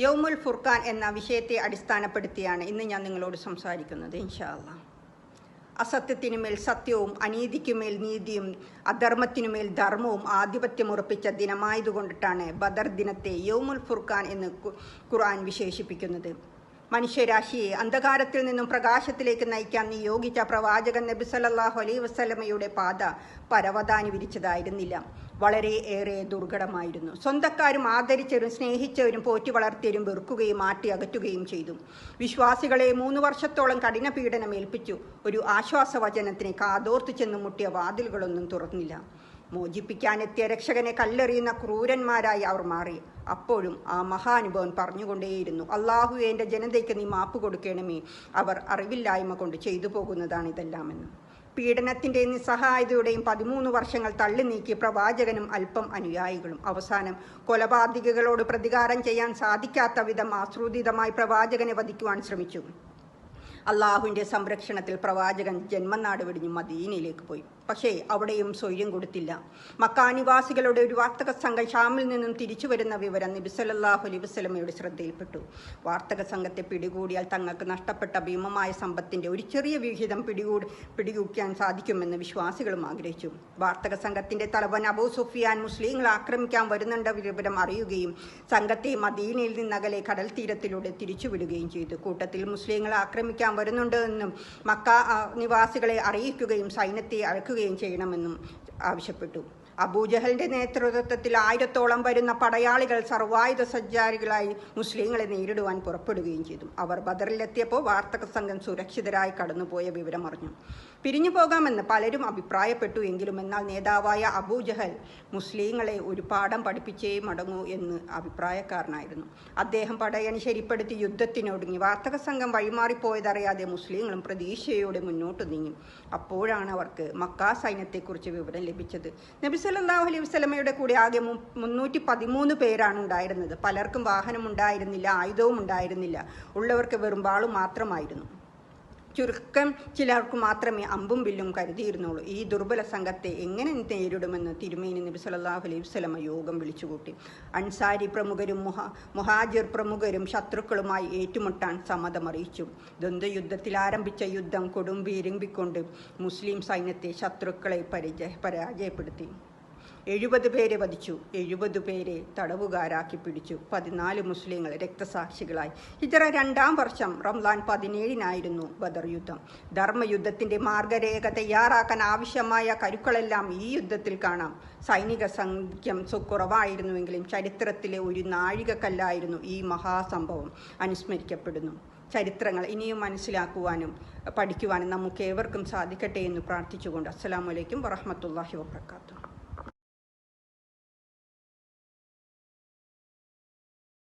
യൗമുൽ ഫുർഖാൻ എന്ന വിഷയത്തെ അടിസ്ഥാനപ്പെടുത്തിയാണ് ഇന്ന് ഞാൻ നിങ്ങളോട് സംസാരിക്കുന്നത് ഇൻഷാല്ല അസത്യത്തിനു അസത്യത്തിനുമേൽ സത്യവും അനീതിക്കുമേൽ നീതിയും അധർമ്മത്തിനുമേൽ ധർമ്മവും ആധിപത്യം ഉറപ്പിച്ച ദിനമായതുകൊണ്ടിട്ടാണ് ബദർ ദിനത്തെ യൗമുൽ ഫുർഖാൻ എന്ന് ഖുർആൻ വിശേഷിപ്പിക്കുന്നത്. മനുഷ്യരാശിയെ അന്ധകാരത്തിൽ നിന്നും പ്രകാശത്തിലേക്ക് നയിക്കാൻ നിയോഗിച്ച പ്രവാചകൻ നബി സല്ലാഹു അലൈ വസ്ലമയുടെ പാത പരവതാനി വിരിച്ചതായിരുന്നില്ല. വളരെ ഏറെ ദുർഘടമായിരുന്നു. സ്വന്തക്കാരും ആദരിച്ചവരും സ്നേഹിച്ചവരും പോറ്റി വളർത്തിയവരും വെറുക്കുകയും മാറ്റി അകറ്റുകയും ചെയ്തു. വിശ്വാസികളെ മൂന്ന് വർഷത്തോളം കഠിന പീഡനം ഏൽപ്പിച്ചു. ഒരു ആശ്വാസവചനത്തിന് കാതോർത്തു ചെന്ന് മുട്ടിയ വാതിലുകളൊന്നും തുറന്നില്ല. മോചിപ്പിക്കാനെത്തിയ രക്ഷകനെ കല്ലെറിയുന്ന ക്രൂരന്മാരായി അവർ മാറി. അപ്പോഴും ആ മഹാനുഭവൻ പറഞ്ഞുകൊണ്ടേയിരുന്നു അള്ളാഹു എന്റെ ജനതയ്ക്ക് നീ മാപ്പ് കൊടുക്കണമേ. അവർ അറിവില്ലായ്മ കൊണ്ട് ചെയ്തു പോകുന്നതാണ് ഇതെല്ലാമെന്ന്. പീഡനത്തിന്റെ നിസ്സഹായതയുടെയും പതിമൂന്ന് വർഷങ്ങൾ തള്ളി നീക്കി പ്രവാചകനും അല്പം അനുയായികളും അവസാനം കൊലപാതകികളോട് പ്രതികാരം ചെയ്യാൻ സാധിക്കാത്ത വിധം ആസൂതിതമായി പ്രവാചകനെ വധിക്കുവാൻ ശ്രമിച്ചു. അള്ളാഹുവിന്റെ സംരക്ഷണത്തിൽ പ്രവാചകൻ ജന്മനാട് വെടിഞ്ഞ് മദീനയിലേക്ക് പോയി. പക്ഷേ അവിടെയും സ്വൈര്യം കൊടുത്തില്ല. മക്കാനിവാസികളുടെ ഒരു വാർത്തക സംഘം ഷാമിൽ നിന്നും തിരിച്ചു വരുന്ന വിവരം നബി സല്ലല്ലാഹു അലൈഹി വസല്ലമയുടെ ശ്രദ്ധയിൽപ്പെട്ടു. വാർത്തക സംഘത്തെ പിടികൂടിയാൽ തങ്ങൾക്ക് നഷ്ടപ്പെട്ട ഭീമമായ സമ്പത്തിന്റെ ഒരു ചെറിയ വിഹിതം പിടികൂടി പിടികൂക്കാൻ സാധിക്കുമെന്ന് വിശ്വാസികളും ആഗ്രഹിച്ചു. വാർത്തക സംഘത്തിന്റെ തലവൻ അബൂ സുഫിയാൻ മുസ്ലിങ്ങളെ ആക്രമിക്കാൻ വരുന്നുണ്ട വിവരം അറിയുകയും സംഘത്തെ മദീനയിൽ നിന്നകലെ കടൽ തീരത്തിലൂടെ തിരിച്ചുവിടുകയും ചെയ്തു. കൂട്ടത്തിൽ മുസ്ലിങ്ങളെ ആക്രമിക്കാൻ വരുന്നുണ്ട് എന്നും മക്ക നിവാസികളെ അറിയിക്കുകയും സൈന്യത്തെ അഴക്കുകയും ചെയ്യണമെന്നും ആവശ്യപ്പെട്ടു. അബൂജഹലിന്റെ നേതൃത്വത്തിൽ ആയിരത്തോളം വരുന്ന പടയാളികൾ സർവായുധ സഞ്ചാരികളായി മുസ്ലിങ്ങളെ നേരിടുവാൻ പുറപ്പെടുകയും ചെയ്തു. അവർ ബദറിലെത്തിയപ്പോൾ വാർത്തക സംഘം സുരക്ഷിതരായി കടന്നുപോയ വിവരം അറിഞ്ഞു. പിരിഞ്ഞു പോകാമെന്ന് പലരും അഭിപ്രായപ്പെട്ടു എങ്കിലും എന്നാൽ നേതാവായ അബൂജഹൽ മുസ്ലിങ്ങളെ ഒരു പാഠം പഠിപ്പിച്ചേ മടങ്ങൂ എന്ന് അഭിപ്രായക്കാരനായിരുന്നു. അദ്ദേഹം പടയണി ശരിപ്പെടുത്തി യുദ്ധത്തിനൊടുങ്ങി. വാർത്തക സംഘം വഴിമാറിപ്പോയതറിയാതെ മുസ്ലിങ്ങളും പ്രതീക്ഷയോടെ മുന്നോട്ട് നീങ്ങി. അപ്പോഴാണ് അവർക്ക് മക്കാ സൈന്യത്തെക്കുറിച്ച് വിവരം ലഭിച്ചത്. നബി സല്ലല്ലാഹു അലൈഹി വസ്ലമയുടെ കൂടെ ആകെ മുന്നൂറ്റി പതിമൂന്ന് പേരാണ് ഉണ്ടായിരുന്നത്. പലർക്കും വാഹനം ഉണ്ടായിരുന്നില്ല ആയുധവും ഉണ്ടായിരുന്നില്ല. ഉള്ളവർക്ക് വെറും വാളും മാത്രമായിരുന്നു. ചുരുക്കം ചിലർക്ക് മാത്രമേ അമ്പും ബില്ലും കരുതിയിരുന്നുള്ളൂ. ഈ ദുർബല സംഘത്തെ എങ്ങനെ നേരിടുമെന്ന് തിരുമേനി നബി സല്ലല്ലാഹു അലൈഹി വസ്ലമ യോഗം വിളിച്ചുകൂട്ടി. അൻസാരി പ്രമുഖരും മുഹാ മുഹാജിർ പ്രമുഖരും ശത്രുക്കളുമായി ഏറ്റുമുട്ടാൻ സമ്മതമറിയിച്ചു. ദ്വന്ദ്വയുദ്ധത്തിൽ ആരംഭിച്ച യുദ്ധം കൊടും വീരമ്പിക്കൊണ്ട് മുസ്ലിം സൈന്യത്തെ ശത്രുക്കളെ പരിചയ പരാജയപ്പെടുത്തി. എഴുപത് പേരെ വധിച്ചു. എഴുപത് പേരെ തടവുകാരാക്കി പിടിച്ചു. പതിനാല് മുസ്ലിങ്ങൾ രക്തസാക്ഷികളായി. ഇതര രണ്ടാം വർഷം റംലാൻ പതിനേഴിനായിരുന്നു ബദർ യുദ്ധം. ധർമ്മയുദ്ധത്തിന്റെ മാർഗരേഖ തയ്യാറാക്കാൻ ആവശ്യമായ കരുക്കളെല്ലാം ഈ യുദ്ധത്തിൽ കാണാം. സൈനിക സംഖ്യം കുറവായിരുന്നുവെങ്കിലും ചരിത്രത്തിലെ ഒരു നാഴികക്കല്ലായിരുന്നു ഈ മഹാസംഭവം അനുസ്മരിക്കപ്പെടുന്നു. ചരിത്രങ്ങൾ ഇനിയും മനസ്സിലാക്കുവാനും പഠിക്കുവാനും നമുക്ക് ഏവർക്കും സാധിക്കട്ടെ എന്ന് പ്രാർത്ഥിച്ചുകൊണ്ട് അസ്സാം വലൈക്കും വറഹമത്തല്ലാഹി വാബർക്കാത്തു